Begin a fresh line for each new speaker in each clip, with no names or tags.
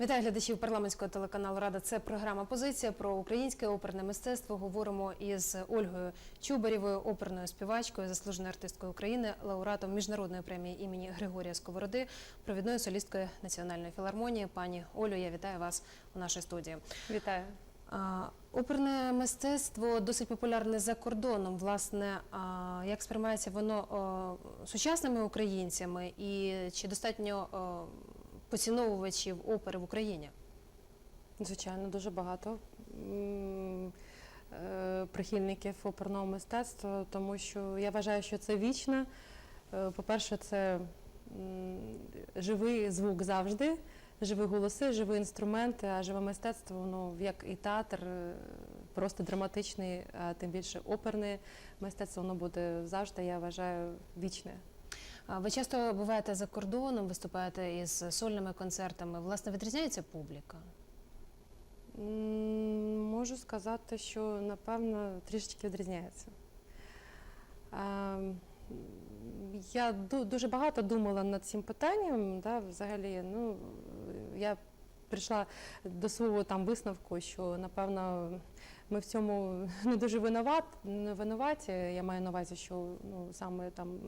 Вітаю глядачів парламентського телеканалу Рада. Це програма Позиція про українське оперне мистецтво. Говоримо із Ольгою Чубарєвою, оперною співачкою, заслуженою артисткою України, лауреатом міжнародної премії імені Григорія Сковороди, провідною солісткою Національної філармонії. Пані Олю, я вітаю вас у нашій студії.
Вітаю.
Оперне мистецтво досить популярне за кордоном. Власне, як сприймається воно сучасними українцями, і чи достатньо поціновувачів опери в Україні?
Звичайно, дуже багато е, прихильників оперного мистецтва, тому що я вважаю, що це вічне. Е, По-перше, це живий звук завжди, живі голоси, живі інструменти, а живе мистецтво, воно як і театр, е, просто драматичний, а тим більше оперне мистецтво, воно буде завжди, я вважаю, вічне.
Ви часто буваєте за кордоном, виступаєте із сольними концертами. Власне, відрізняється публіка?
Можу сказати, що напевно трішечки відрізняється. Я дуже багато думала над цим питанням. Да, взагалі, ну, я прийшла до свого там висновку, що напевно ми в цьому не дуже винуваті. Я маю на увазі, що ну, саме там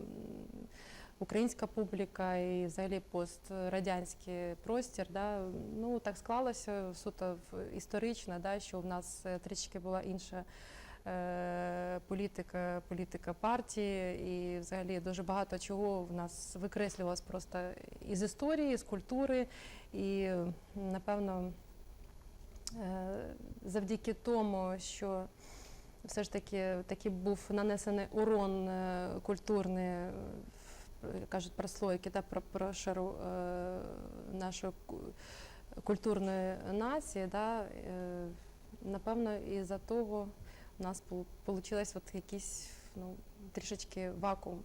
українська публіка і взагалі пострадянський простір. Да, ну так склалося суто історично, да, що в нас е, трішки була інша. е, Політика, політика партії, і взагалі дуже багато чого в нас викреслювалось просто із історії, з культури, і напевно е, завдяки тому, що все ж таки такий був нанесений урон культурний, кажуть прослойки та про, про шару е, нашої культурної нації, да, е, напевно, і за того у нас вийшло от якийсь ну, трішечки вакуум.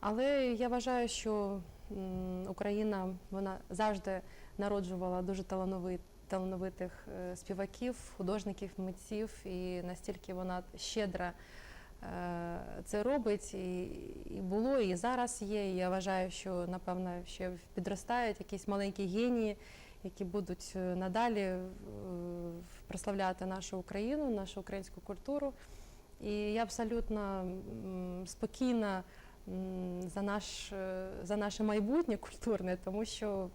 Але я вважаю, що Україна вона завжди народжувала дуже талановит, талановитих е, співаків, художників, митців, і настільки вона щедра е, це робить, і, і було, і зараз є. І я вважаю, що напевно ще підростають якісь маленькі генії, які будуть е, надалі е, прославляти нашу Україну, нашу українську культуру. І я абсолютно спокійна за, наш, е, за наше майбутнє культурне, тому що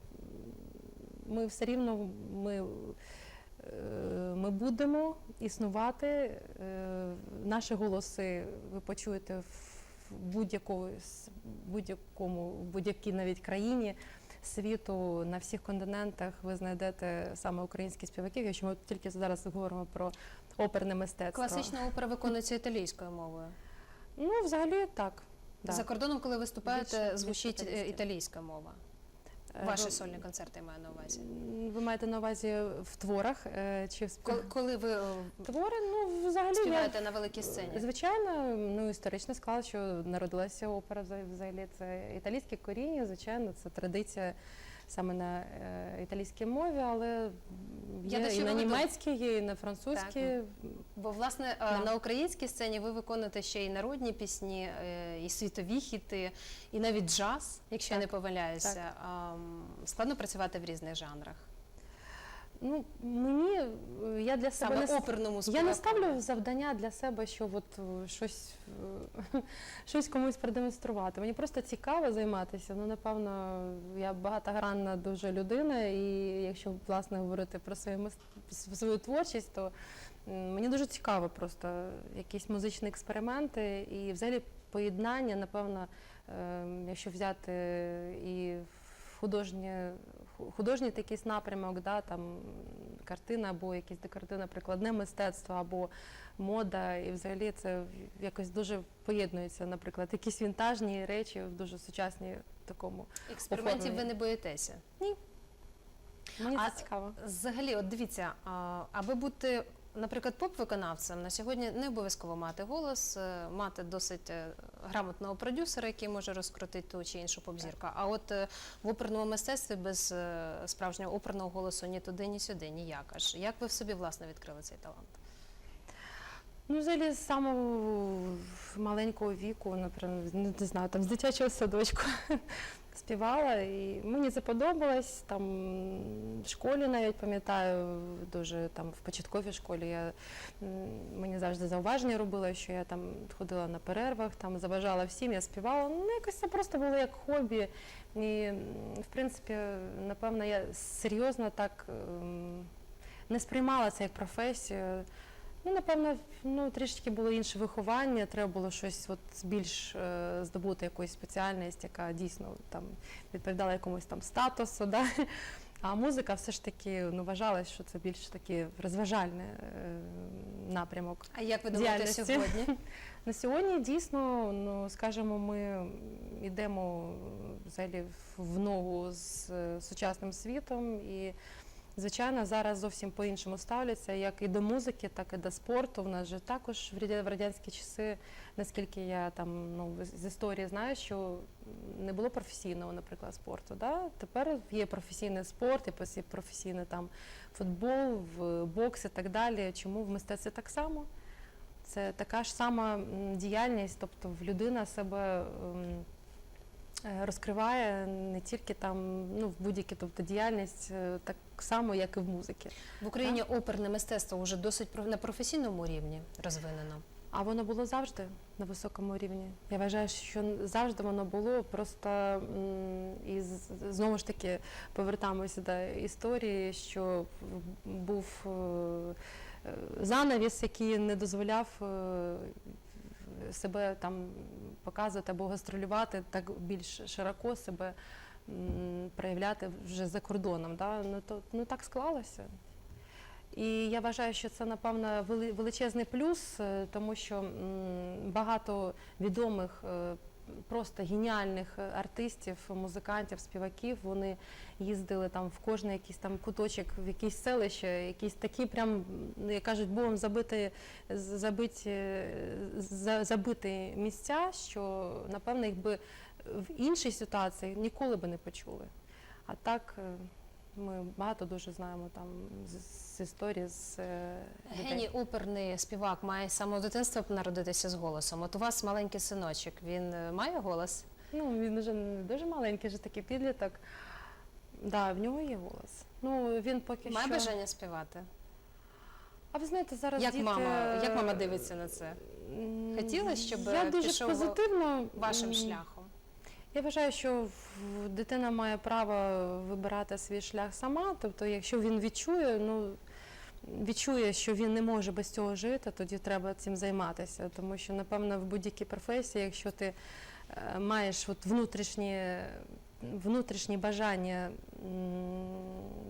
ми все рівно ми, е, ми будемо існувати. е, Наші голоси ви почуєте в будь-якому будь-якому в будь-якій навіть країні світу на всіх континентах ви знайдете саме українських співаків. Якщо ми тільки зараз говоримо про оперне мистецтво.
Класична опера виконується італійською мовою.
Ну, взагалі так.
За кордоном, коли виступаєте, звучить е,
італійська
мова.
Е,
Ваші
ви-
сольні концерти я маю на увазі.
Ви маєте на увазі в творах е, чи в спів...
Коли, коли ви е,
твори? Ну, взагалі
співаєте на великій сцені?
звичайно, ну історично склала, що народилася опера взагалі. Це італійське коріння, звичайно, це традиція саме на е, італійській мові, але
Я
є
Я
і на німецькій, є і на французькій.
Бо власне е,
Да.
на українській сцені ви виконуєте ще й народні пісні, е, і світові хіти, і навіть джаз, якщо я не
Так,
помиляюся. Складно працювати в різних жанрах.
Ну мені е, я для себе
Саме
не
оперному
Я не ставлю завдання для себе, що от е, щось, е, щось комусь продемонструвати. Мені просто цікаво займатися. Ну, напевно, я багатогранна дуже людина, і якщо власне говорити про свою, свою творчість, то мені дуже цікаво просто якісь музичні експерименти і взагалі поєднання, напевно, е, якщо взяти і художнє, ху- художній такий напрямок, да, там картина або якісь декоративне прикладне мистецтво, або мода, і взагалі це якось дуже поєднується, наприклад, якісь вінтажні речі в дуже сучасній такому.
Експериментів ви не боїтеся.
Ні.
Мені
це цікаво.
Взагалі, от дивіться, а, аби бути, наприклад, поп-виконавцем, на сьогодні не обов'язково мати голос, е, мати досить е, грамотного продюсера, який може розкрутити ту чи іншу поп-зірку. А от е, в оперному мистецтві без справжнього оперного голосу ні туди, ні сюди, ніяк. Аж як ви в собі власне відкрили цей талант?
Ну, взагалі, з самого маленького віку, наприклад, не, знаю, там з дитячого садочку, співала, і мені це подобалось. Там в школі навіть пам'ятаю, дуже там в початковій школі я мені завжди зауваження робила, що я там ходила на перервах, там заважала всім, я співала. Ну, якось це просто було як хобі. І, в принципі, напевно, я серйозно так ем, не сприймала це як професію. Ну, напевно, ну, трішки було інше виховання, треба було щось от більш е, здобути якусь спеціальність, яка дійсно там відповідала якомусь там статусу. Да? А музика все ж таки ну, вважалась, що це більш такий розважальний е, напрямок.
А як ви думаєте
Діяльності.
сьогодні?
На сьогодні дійсно, ну скажімо, ми йдемо взагалі в ногу з е, сучасним світом і. Звичайно, зараз зовсім по-іншому ставляться, як і до музики, так і до спорту. У нас же також в радянські часи, наскільки я там ну з- історії знаю, що не було професійного, наприклад, спорту. Да? Тепер є професійний спорт, і професійний там футбол, в бокс і так далі. Чому в мистецтві так само? Це така ж сама діяльність, тобто в людина себе ем, розкриває не тільки там ну, в будь-якій тобто, діяльність, е, так само, як і в музиці.
В Україні оперне мистецтво вже досить на професійному рівні розвинено.
А воно було завжди на високому рівні. Я вважаю, що завжди воно було просто і знову ж таки повертаємося до історії, що був е, е, занавіс, який не дозволяв е, себе там показувати або гастролювати так більш широко себе проявляти вже за кордоном. Да? Ну, то, ну так склалося. І я вважаю, що це напевно вели- величезний плюс, е, тому що багато відомих, е, просто геніальних е, артистів, музикантів, співаків, вони їздили там в кожний якийсь там куточок, в якісь селище, якісь такі прям, ну, як кажуть, богом забиті, з- забиті, е, забиті місця, що напевно їх би в іншій ситуації ніколи би не почули. А так. Е, ми багато дуже знаємо там з, з історії з е, людей.
Геній оперний співак має з самого дитинства народитися з голосом. От у вас маленький синочок, він е, має голос?
Ну, він вже не дуже маленький, вже такий підліток. Да, в нього є голос. Ну, він поки
Має
що.
бажання співати?
А ви знаєте, зараз
Як
діти...
мама, як мама дивиться на це? Хотіла, щоб,
я
е,
дуже
пішов
позитивно
Вашим шляхом?
Я вважаю, що дитина має право вибирати свій шлях сама. Тобто, якщо він відчує, ну відчує, що він не може без цього жити, тоді треба цим займатися. Тому що, напевно, в будь-якій професії, якщо ти е, маєш от внутрішні, внутрішні бажання,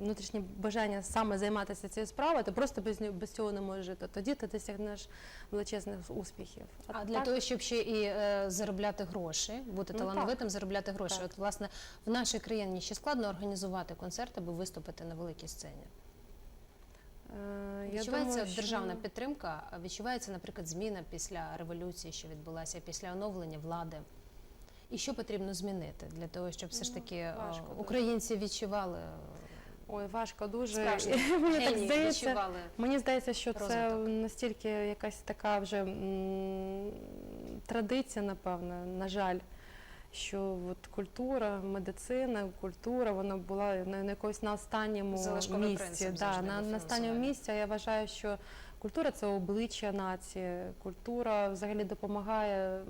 внутрішні бажання саме займатися цією справою, ти просто без, без цього не можеш жити. Тоді ти досягнеш величезних успіхів.
А для
так-
того, щоб ще і е, заробляти гроші, бути
Ну,
талановитим, заробляти гроші.
Так.
От власне в нашій країні ще складно організувати концерт, аби виступити на великій сцені.
Е, я
Відчувається
думаю, що-
державна підтримка, відчувається, наприклад, зміна після революції, що відбулася, після оновлення влади. І що потрібно змінити для того, щоб все ж
Ну,
таки е,
важко
українці відчували
Ой, важко дуже.
справжні
Мені так здається, мені здається, що це настільки якась така вже м, традиція, напевно, на жаль, що от культура, медицина, культура, вона була на, на якомусь на останньому
Залишковий
місці. Да, на, на останньому місці. Я вважаю, що культура це обличчя нації. Культура взагалі допомагає.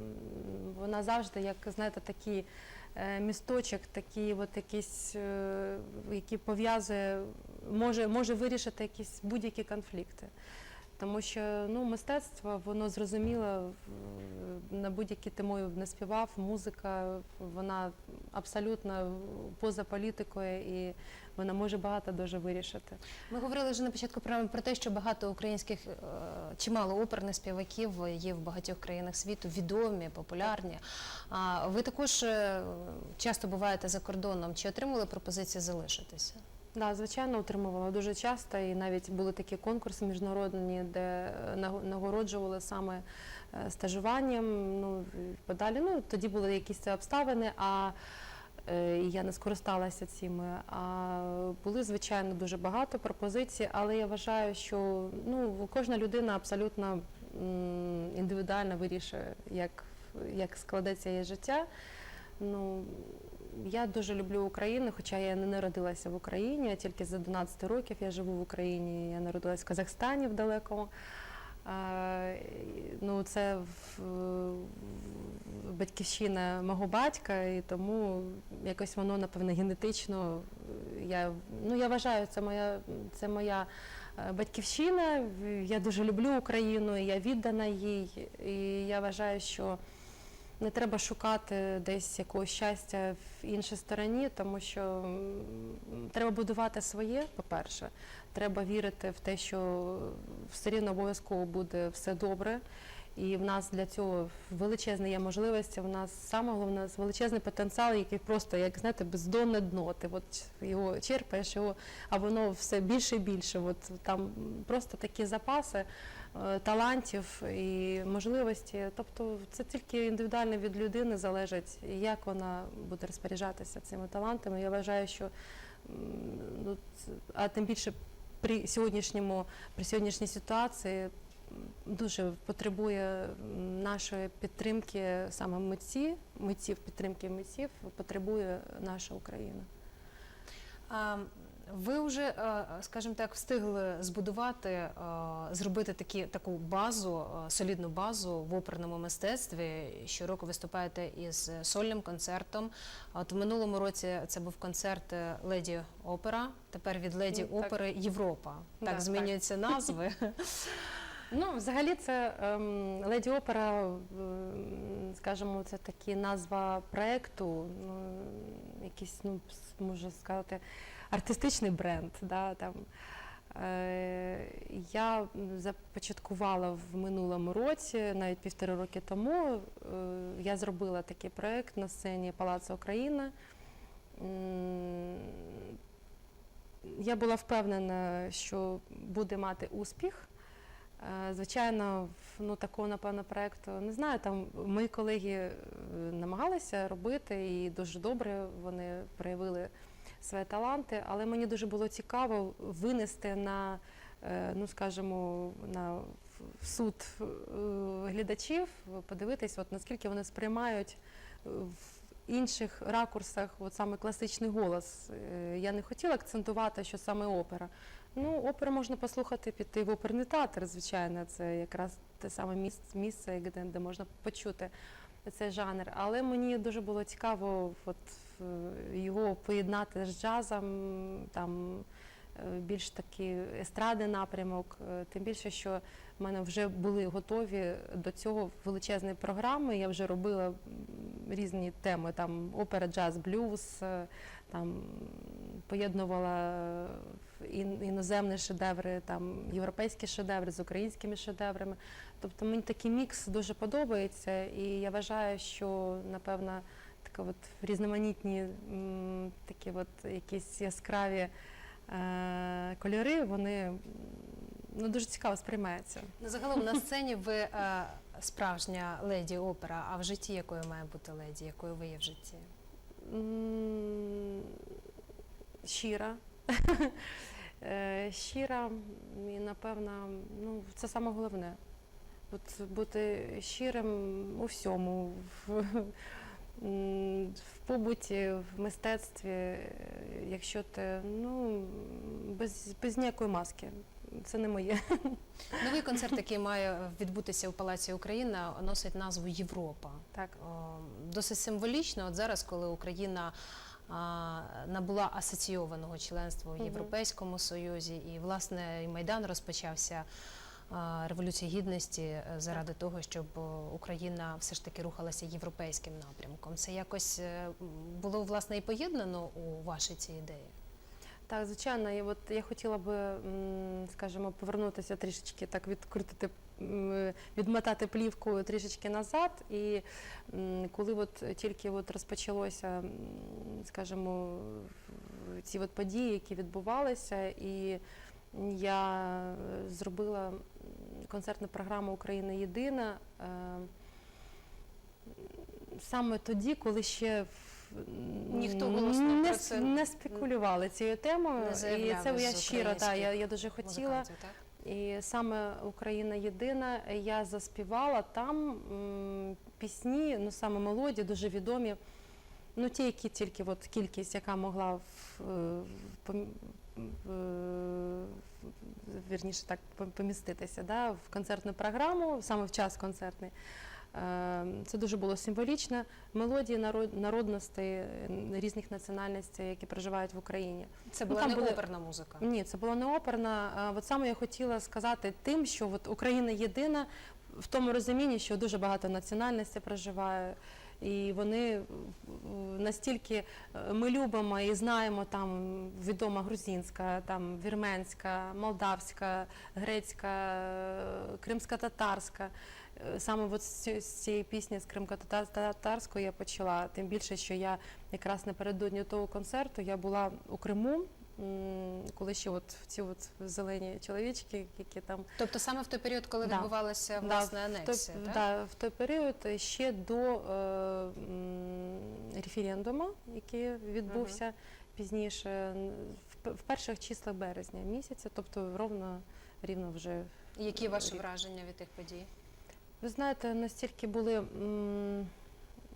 Вона завжди, як знаєте, такі е, місточок, такий от якийсь, е, який пов'язує, може, може вирішити якісь будь-які конфлікти. Тому що ну, мистецтво, воно зрозуміло на будь-які ти не співав, музика, вона абсолютно поза політикою і вона може багато дуже вирішити.
Ми говорили вже на початку програми про те, що багато українських, е, чимало оперних співаків є в багатьох країнах світу, відомі, популярні. А ви також е, часто буваєте за кордоном. Чи отримали пропозиції залишитися?
Да, звичайно, отримувала дуже часто, і навіть були такі конкурси міжнародні, де е, нагороджували саме е, стажуванням. Ну подалі. Ну тоді були якісь обставини, а е, я не скористалася цими. А були звичайно дуже багато пропозицій, але я вважаю, що ну кожна людина абсолютно індивідуально вирішує, як, як складеться її життя. Ну я дуже люблю Україну, хоча я не народилася в Україні, а тільки за 12 років я живу в Україні. Я народилася в Казахстані в далекому. Ну, це батьківщина мого батька, і тому якось воно, напевно, генетично. е, Я, ну, я вважаю, це моя, це моя е, батьківщина. Я дуже люблю Україну, я віддана їй. І я вважаю, що не треба шукати десь якогось щастя в іншій стороні, тому що треба будувати своє, по-перше. Треба вірити в те, що все рівно обов'язково буде все добре. І в нас для цього величезні є можливості. В нас саме головне величезний потенціал, який просто, як знаєте, бездонне дно. Ти от його черпаєш, його, а воно все більше і більше. От там просто такі запаси талантів і можливості. Тобто це тільки індивідуально від людини залежить, як вона буде розпоряджатися цими талантами. Я вважаю, що ну, а тим більше при сьогоднішньому, при сьогоднішній ситуації дуже потребує нашої підтримки саме митці, митців, підтримки митців потребує наша Україна.
Ви вже, е, скажімо так, встигли збудувати, е, зробити такі, таку базу, е, солідну базу в оперному мистецтві. Щороку виступаєте із сольним концертом. От в минулому році це був концерт Леді Опера. Тепер від Леді
Ну, так.
Опери Європа.
Да,
Так
так.
змінюються назви.
Ну, взагалі, це ем, Леді Опера, ем, скажімо, це такі назва проекту, ну, якийсь, ну, можна сказати, артистичний бренд. Да, там. Е, я започаткувала в минулому році, навіть півтори роки тому, е, я зробила такий проект на сцені Палацу Україна. Я була впевнена, що буде мати успіх. Е, Звичайно, ну такого напевно проекту не знаю. Там мої колеги намагалися робити, і дуже добре вони проявили свої таланти. Але мені дуже було цікаво винести на, е, ну скажімо, на суд е, глядачів, подивитись, от наскільки вони сприймають е, в інших ракурсах, от саме класичний голос. Я не хотіла акцентувати, що саме опера. Ну, оперу можна послухати, піти в оперний театр, звичайно, це якраз те саме місце, місце де, де можна почути цей жанр. Але мені дуже було цікаво от, е, його поєднати з джазом, там е, більш такий естрадний напрямок, е, тим більше, що в мене вже були готові до цього величезні програми. Я вже робила різні теми, там опера, джаз, блюз, там поєднувала іноземні шедеври, там європейські шедеври з українськими шедеврами. Тобто мені такий мікс дуже подобається, і я вважаю, що напевно така от різноманітні такі от якісь яскраві е, кольори, вони ну, дуже цікаво сприймаються.
Ну, Загалом на сцені ви е, справжня леді опера, а в житті якою має бути леді, якою ви є в житті?
Щира. Е, Щира, і напевно, ну, це саме головне. От бути щирим у всьому, в, в побуті, в мистецтві, якщо ти ну, без, без ніякої маски. Це не моє.
Новий концерт, який має відбутися у Палаці Україна, носить назву Європа.
Так.
Досить символічно, от зараз, коли Україна набула асоційованого членства у Європейському Союзі, і власне Майдан розпочався. Революції гідності е, заради того, щоб Україна все ж таки рухалася європейським напрямком. Це якось е, було власне і поєднано у вашій цій ідеї.
Так, звичайно, і от я хотіла би, скажімо, повернутися трішечки, так відкрутити, відмотати плівку трішечки назад. І коли от тільки от розпочалося, скажімо, ці от події, які відбувалися, і я е, зробила концертну програму Україна єдина. е, Саме тоді, коли ще
Ніхто голосно
не,
про це
не спекулювали цією темою, і це я щиро, да, я, я дуже хотіла. І саме Україна єдина. Я заспівала там пісні, ну саме мелодії, дуже відомі Ну, ті, які тільки от кількість, яка могла в, е, пом- в- вірніше так поміститися да, в концертну програму, саме в час концертний. Е, Це дуже було символічно. Мелодії народ, народностей е, різних національностей, які проживають в Україні.
Це
Ну,
була
там
не
були-
оперна музика.
Ні, це було не оперна. От саме я хотіла сказати тим, що от Україна єдина в тому розумінні, що дуже багато національностей проживає. І вони е, настільки е, ми любимо і знаємо там відома грузинська, там вірменська, молдавська, грецька, е, кримська-татарська. Е, Саме от з цієї пісні з кримсько-татарської я почала. Тим більше, що я якраз напередодні того концерту я була у Криму. Коли ще от ці от зелені чоловічки, які там
Тобто саме в той період, коли
Да.
відбувалася
Да,
власне
в той,
анексія, так?
да, в той період ще до е, референдуму, який відбувся пізніше, в, в перших числах березня місяця, тобто ровно рівно вже.
Які ваші враження від тих подій?
Ви знаєте, настільки були м,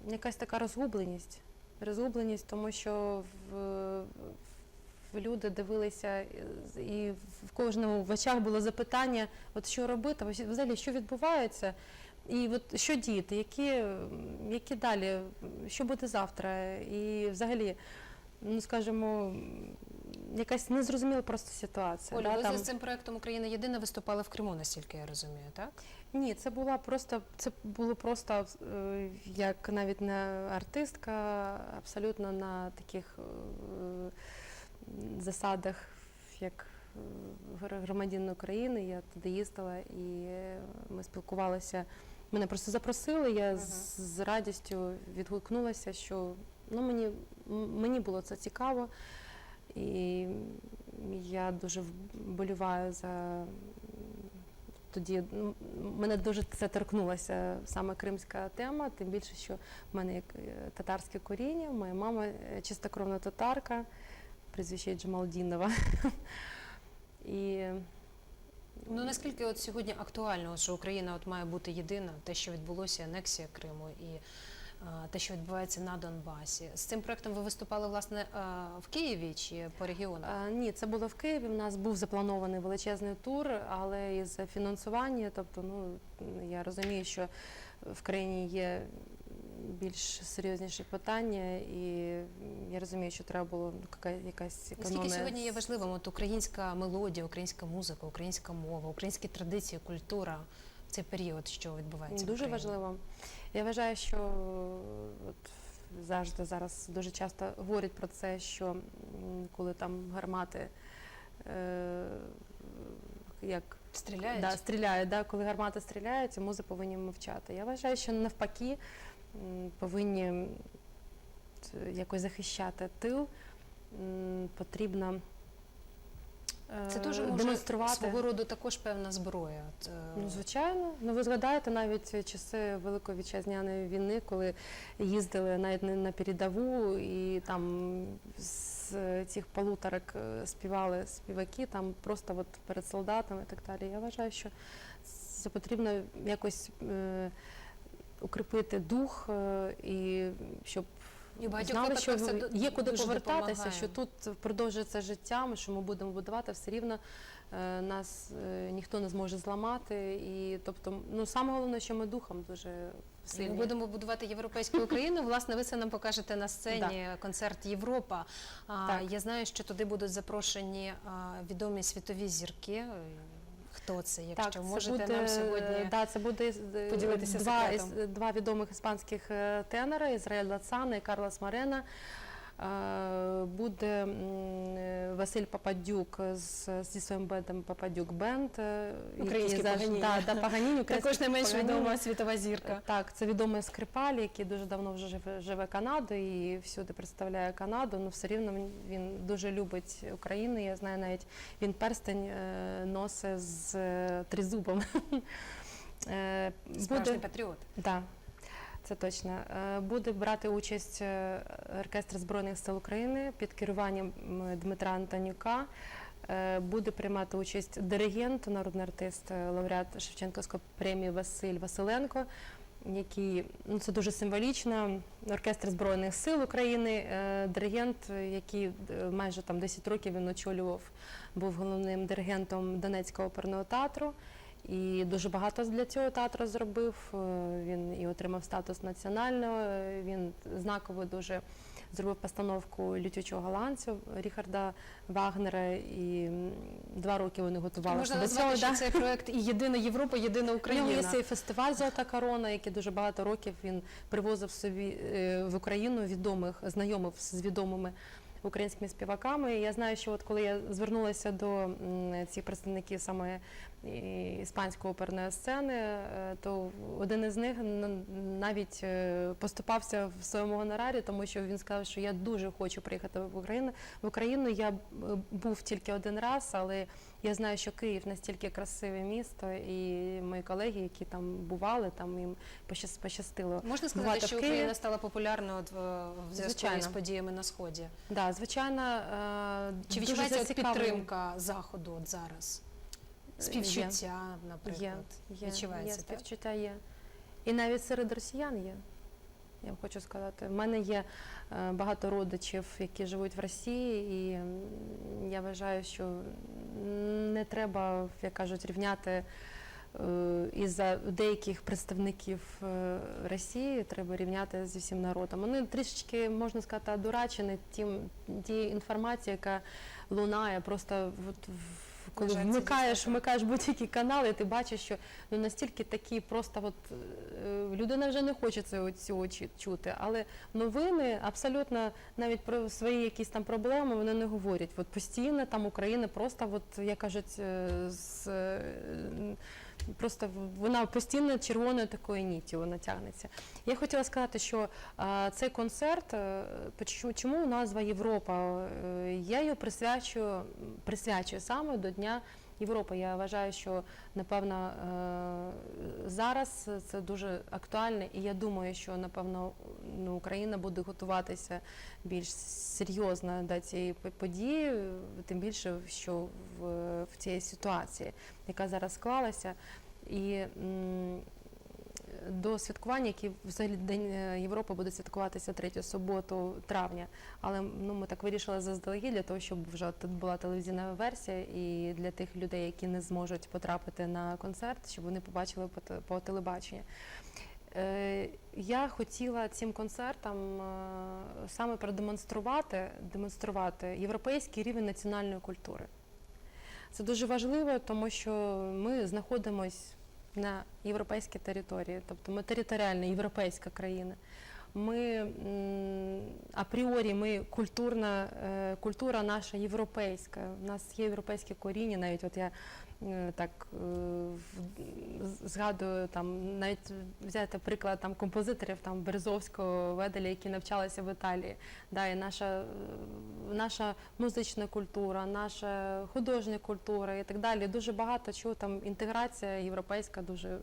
якась така розгубленість. Розгубленість, тому що в, в люди дивилися і- і в кожному в очах було запитання, от що робити, взагалі, що відбувається, і от що діяти, які, які далі, що буде завтра, і взагалі, ну скажімо, якась незрозуміла просто ситуація.
Оля,
да,
ви
там-
з цим проектом Україна єдина виступали в Криму, наскільки я розумію, так?
Ні, це була просто це було просто е, як навіть не артистка, абсолютно на таких е, засадах, як е, громадянин України. Я туди їздила і ми спілкувалися. Мене просто запросили. Я
Мгм.
з, радістю відгукнулася, що ну мені мені було це цікаво, і я дуже вболіваю за тоді ну, мене дуже це торкнулася саме кримська тема, тим більше, що в мене як е, татарське коріння, моя мама е, чистокровна татарка, прізвище Джамалдінова. І
Ну наскільки от сьогодні актуально, що Україна от має бути єдина, те, що відбулося, анексія Криму і а, те, що відбувається на Донбасі. З цим проектом ви виступали власне а, в Києві чи по регіонах?
А, ні, це було в Києві. У нас був запланований величезний тур, але із фінансування, тобто, ну я розумію, що в країні є більш серйозніші питання, і я розумію, що треба було якась економія.
Наскільки сьогодні є важливим от українська мелодія, українська музика, українська мова, українські традиції, культура в цей період, що відбувається?
Дуже
Україні?
важливо. Я вважаю, що от завжди зараз дуже часто говорять про це, що коли там гармати е, як
Стріляють?
да, стріляють, да, коли гармати стріляють, ми повинні мовчати. Я вважаю, що навпаки повинні якось захищати тил. Потрібно е,
Це дуже може
демонструвати.
свого роду також певна зброя. Е,
Ну, звичайно. Ну, ви згадаєте навіть часи Великої вітчизняної війни, коли їздили навіть не на передову, і там з цих полуторок е, співали співаки, там просто от перед солдатами і так далі. Я вважаю, що це потрібно якось е, укріпити дух, е, і щоб
І багатьох
знали, що є куди повертатися,
допомагає.
що тут продовжується життя, що ми будемо будувати, все рівно е, нас е, ніхто не зможе зламати. І тобто, ну саме головне, що ми духом дуже
Ми будемо будувати європейську Україну. Власне, ви це нам покажете на сцені концерт Європа.
Так.
Я знаю, що туди будуть запрошені відомі світові зірки. Хто це? Якщо
це
можете
буде,
нам сьогодні
да, це буде е,
поділитися
два,
секретом?
два відомих іспанських е, тенора Ізраїль Лацана і Карлос Марена. Е, Буде е, Василь Пападюк з, зі своїм бендом Пападюк Бенд. е,
Український
який
Паганіні.
Да, да, Паганіні,
також не менш
Паганіні.
відома світова зірка.
Так, це відомий скрипаль, який дуже давно вже живе, живе Канадою і всюди представляє Канаду. Ну все рівно він, він дуже любить Україну. Я знаю, навіть він перстень е, носить з е, тризубом. Е,
Справжній патріот.
Да, це точно. Е, Буде брати участь е, оркестр Збройних сил України під керуванням Дмитра Антонюка. Е, Буде приймати участь диригент, народний артист, лауреат Шевченківської премії Василь Василенко. який ну це дуже символічно. Оркестр Збройних сил України, диригент, який майже там 10 років він очолював, був головним диригентом Донецького оперного театру. І дуже багато для цього театру зробив. Е, Він і отримав статус національного. е, Він знаково дуже зробив постановку лютючого голландцю Ріхарда Вагнера. І два роки вони готувалися
Можна
до цього.
назвати,
да.
цей проект і єдина Європа, єдина
У
Україна.
нього є цей фестиваль Золота корона, який дуже багато років він привозив собі е, в Україну відомих, знайомив з відомими українськими співаками. Я знаю, що от коли я звернулася до цих представників саме іспанської оперної сцени, е, то один із них навіть е, поступався в своєму гонорарі, тому що він сказав, що я дуже хочу приїхати в Україну. В Україну я був тільки один раз, але я знаю, що Київ настільки красиве місто, і мої колеги, які там бували, там їм пощас- пощастило.
Можна сказати,
бувати в
що
Києві.
Україна стала популярною от, в, в зв'язку
Звичайно.
з подіями на сході.
Да, звичайно, е,
Чи
дуже
відчувається от
зацікавлені.
підтримка заходу от зараз?
Є.
Співчуття, наприклад.
Є, є,
відчувається,
є
так?
співчуття є. І навіть серед росіян є. Я вам хочу сказати. У мене є е, багато родичів, які живуть в Росії, і я вважаю, що не треба, як кажуть, рівняти е, із-за деяких представників е, Росії, треба рівняти зі всім народом. Вони трішечки, можна сказати, одурачені тим, тією інформацією, яка лунає. Просто от, в- коли вмикаєш, вмикаєш будь-які канали, ти бачиш, що ну настільки такі просто от е, людина вже не хоче цього, чути. Але новини абсолютно навіть про свої якісь там проблеми вони не говорять. От постійно там Україна просто, от як кажуть, е, з е, просто вона постійно червоною такою ніттю вона тягнеться. Я хотіла сказати, що цей концерт, е, чому назва Європа? Е, Я її присвячую, присвячую саме до Дня Європи. Я вважаю, що напевно е, зараз це дуже актуально, і я думаю, що напевно ну, Україна буде готуватися більш серйозно до цієї події, тим більше, що в, в цій ситуації, яка зараз склалася. І до святкування, які взагалі День е, Європи буде святкуватися 3 суботу травня. Але ну, ми так вирішили заздалегідь для того, щоб вже тут була телевізійна версія, і для тих людей, які не зможуть потрапити на концерт, щоб вони побачили по, телебаченню. Е, Я хотіла цим концертом е, саме продемонструвати демонструвати європейський рівень національної культури. Це дуже важливо, тому що ми знаходимося на європейській території, тобто ми територіальна європейська країна. Ми апріорі, ми культурна, е, культура наша європейська. У нас є європейське коріння, навіть от я е, так з- згадую там, навіть взяти приклад там композиторів там Березовського, Веделя, які навчалися в Італії. Да, і наша, е, наша музична культура, наша художня культура і так далі. Дуже багато чого там інтеграція європейська дуже, е,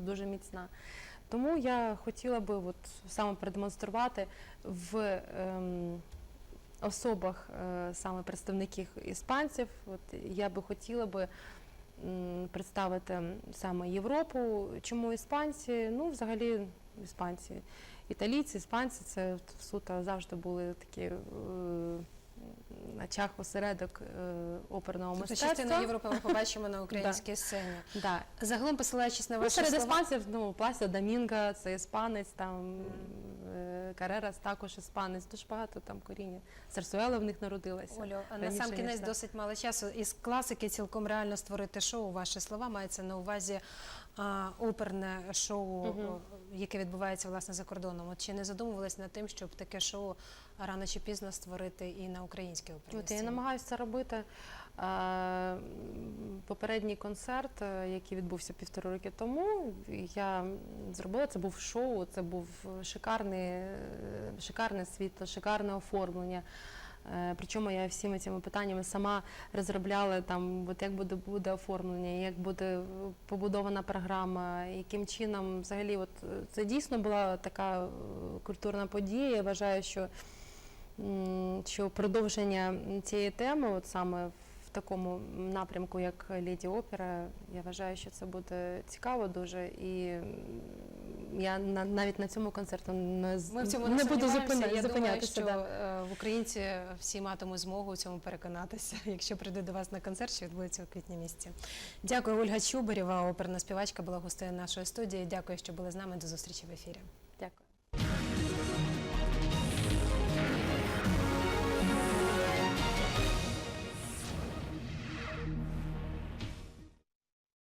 дуже міцна. Тому я хотіла би от саме продемонструвати в ем, особах е, саме представників іспанців. От я би хотіла би представити саме Європу. Чому іспанці? Ну, взагалі, іспанці, італійці, іспанці це суто завжди були такі. Е, Начах осередок е, оперного
Тобто
мистецтва.
частину Європи ми побачимо на українській сцені.
Да.
Загалом, посилаючись на
Ну, серед
слова,
іспанців, ну, Пласіо Домінго, це іспанець, там е, Карерас також іспанець, дуже багато там коріння. Сарсуела в них народилася.
Олю, а на сам кінець
так.
досить мало часу. Із класики цілком реально створити шоу. Ваші слова мається на увазі а, оперне шоу,
Мгм.
Яке відбувається власне за кордоном. От чи не задумувались над тим, щоб таке шоу рано чи пізно створити і на українській
От я намагаюся робити. Е, Попередній концерт, е, який відбувся півтори роки тому, я зробила це був шоу, це був шикарний, е, шикарне світло, шикарне оформлення. Е, Причому я всіми цими питаннями сама розробляла там, от як буде, буде оформлення, як буде побудована програма, яким чином взагалі, от е, це дійсно була така е, культурна подія. Я вважаю, що що продовження цієї теми, от саме в такому напрямку, як Леді Опера, я вважаю, що це буде цікаво дуже. І я на, навіть на цьому концерту не,
Ми в цьому
не
не,
буду
сумніваємося.
зупиня-
Я думаю, що
да.
е, в українці всі матимуть змогу у цьому переконатися, якщо прийде до вас на концерт, що відбудеться у квітні місяці. Дякую, Ольга Чубарєва, оперна співачка, була гостею нашої студії. Дякую, що були з нами. До зустрічі в ефірі.